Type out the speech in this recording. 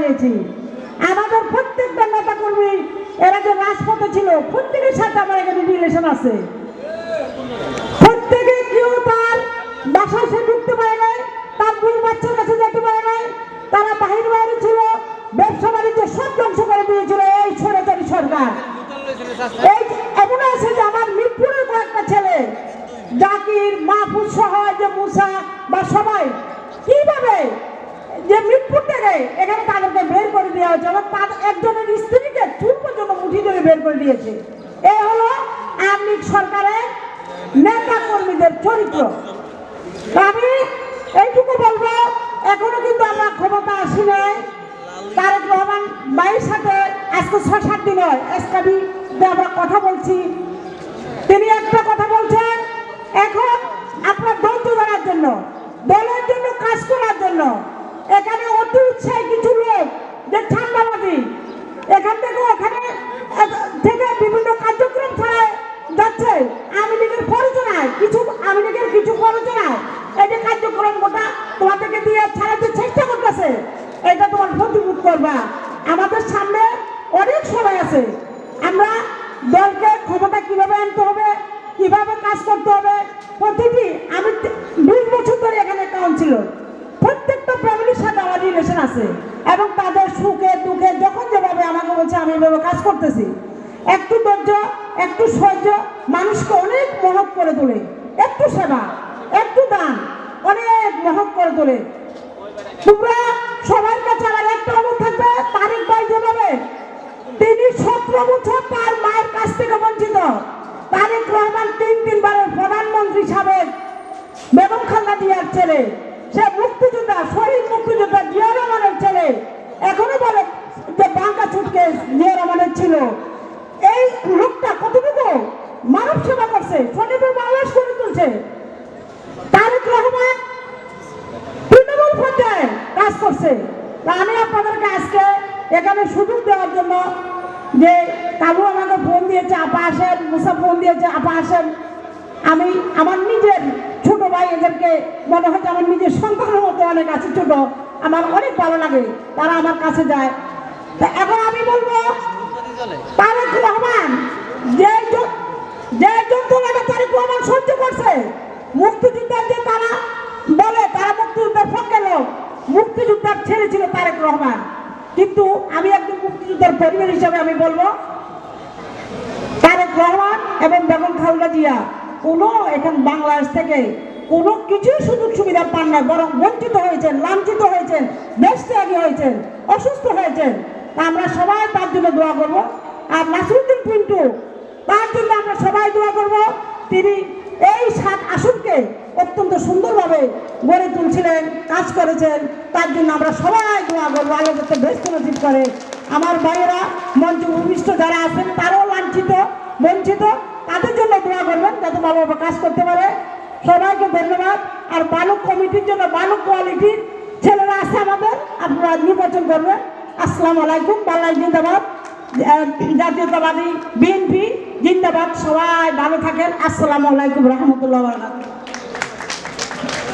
বানিয়েছি আমাদের প্রত্যেকটা নেতা কর্মী এরা যে রাজপথে ছিল, প্রত্যেকের সাথে আমার এখানে রিলেশন আছে। প্রত্যেকে কেউ তার বাসায় সে ঢুকতে পারে নাই, তার দুই বাচ্চার কাছে যেতে পারে নাই, তারা বাহির বাইরে ছিল, ব্যবসা বাণিজ্য সব ধ্বংস করে দিয়েছিল এই স্বৈরাচারী সরকার। এমন আছে যে আমার মিরপুরের কয়েকটা ছেলে, জাকির, মাহফুজ সহ যে মুসা বা সবাই, কীভাবে যে মিরপুর থেকে এখানে তাদেরকে বের করে দেওয়া হয়েছে, এবং তাদের একজনের স্ত্রীকে চুল পর্যন্ত মুঠি ধরে বের করে দিয়েছে। এই হলো আওয়ামী সরকারের নেতা কর্মীদের চরিত্র। আমি এইটুকু বলব, এখনও কিন্তু আমরা ক্ষমতা আসি নাই। তারেক রহমান ভাইয়ের সাথে আজকে ছয় সাত দিন হয়, এসকাবি আমরা কথা বলছি। তিনি একটা কথা বলছেন, এখন আপনার ধৈর্য ধরার জন্য, দলের জন্য কাজ করার জন্য এখানে অতি উৎসাহী কিছু লোক যে ঠান্ডাবাদী এখান থেকে ওখানে থেকে বিভিন্ন কার্যক্রম ছাড়ায় যাচ্ছে আওয়ামী লীগের প্ররোচনায়। কিছু আওয়ামী লীগের কিছু প্ররোচনায়। এই যে কার্যক্রম গোটা তোমাদেরকে দিয়ে ছাড়াতে চেষ্টা করতেছে এটা তোমার প্রতিরোধ করবা। আমাদের সামনে অনেক সময় আছে। আমরা দলকে ক্ষমতা কীভাবে আনতে হবে, কীভাবে কাজ করতে হবে, প্রতিটি আমি বিশ বছর ধরে এখানে কাউন্সিলর প্রত্যেকটা ফ্যামিলির সাথে আমার রিলেশন আছে। এবং তাদের সুখে, দুঃখে, যখন যেভাবে আমাকে বলছে, আমি এভাবে কাজ করতেছি। একটু ধৈর্য, একটু সহ্য মানুষকে অনেক মহৎ করে তোলে। একটু সেবা, একটু দান, অনেক মহৎ করে তোলে। তোমরা সবার কাছে আমার একটা অনুরোধ থাকবে তারিখ ভাই যেভাবে তিনি সতেরো বছর তার মায়ের কাছ থেকে বঞ্চিত, তারেক রহমান তিন তিনবারের প্রধানমন্ত্রী সাবেক বেগম খালদা জিয়ার ছেলে। সে মুক্তিযোদ্ধা, শহীদ মুক্তিযোদ্ধা জিয়া রহমানের ছেলে। এখনও বলে যে বাঙ্কা ছুটকে জিয়া রহমানের ছিল। এই লোকটা কতটুকু? মানব সেবা করছে স্বনির্ভর বাংলাদেশ করে তুলছে। তারেক রহমান তৃণমূল পর্যায়ে কাজ করছে। আমি আপনাদেরকে আজকে এখানে সুযোগ দেওয়ার জন্য যে কাবু আমাকে ফোন দিয়েছে, আপা আসেন মুসা ফোন দিয়েছে, আপা আসেন। আমি, আমার ভাই মনে হয় আমার নিজের সন্তানের মতো অনেক আছে, ছোট। আমার অনেক ভালো লাগে, তারা আমার কাছে যায়। তা এখন আমি বলব, তারেক রহমান, যে যে যন্ত্রণাটা তারেক রহমান সহ্য করছে, মুক্তিযোদ্ধার যে তারা বলে, তারা মুক্তিযুদ্ধের পক্ষে লোক মুক্তিযোদ্ধার ছেলে ছিল তারেক রহমান। কিন্তু আমি একজন মুক্তিযোদ্ধার পরিবার হিসাবে আমি বলব, তারেক রহমান এবং বেগম খালেদা জিয়া, কোনো এখন বাংলাদেশ থেকে কোনো কিছুই সুযোগ সুবিধা পান না বরং বঞ্চিত হয়েছেন, লাঞ্ছিত হয়েছেন দেশ ত্যাগী হয়েছেন, অসুস্থ হয়েছেন। আমরা সবাই তার জন্য দোয়া করব। আর নাসিরুদ্দিন পিন্টু, তার জন্য আমরা সবাই দোয়া করব। তিনি এই সাত আসনকে অত্যন্ত সুন্দরভাবে গড়ে তুলছিলেন, কাজ করেছেন। তার জন্য আমরা সবাই দোয়া করব আলো যাতে ব্যস্ত নজিব করে। আমার ভাইয়েরা, মঞ্চ ভূমিষ্ঠ যারা আছেন, তারাও লাঞ্ছিত, বঞ্চিত। তাদের জন্য দোয়া করবেন, যাতে বাবা কাজ করতে পারে। সবাইকে ধন্যবাদ। আর বালক কমিটির জন্য বালক কোয়ালিটির ছেলেরা আছে আমাদের, আপনারা নির্বাচন করবেন। আসসালাম আলাইকুম, বাংলায় জিন্দাবাদ। জাতীয়তাবাদী বিএনপি, জিন্দাবাদ। সবাই ভালো থাকেন। আসসালামু আলাইকুম, রহমতুল্লাহ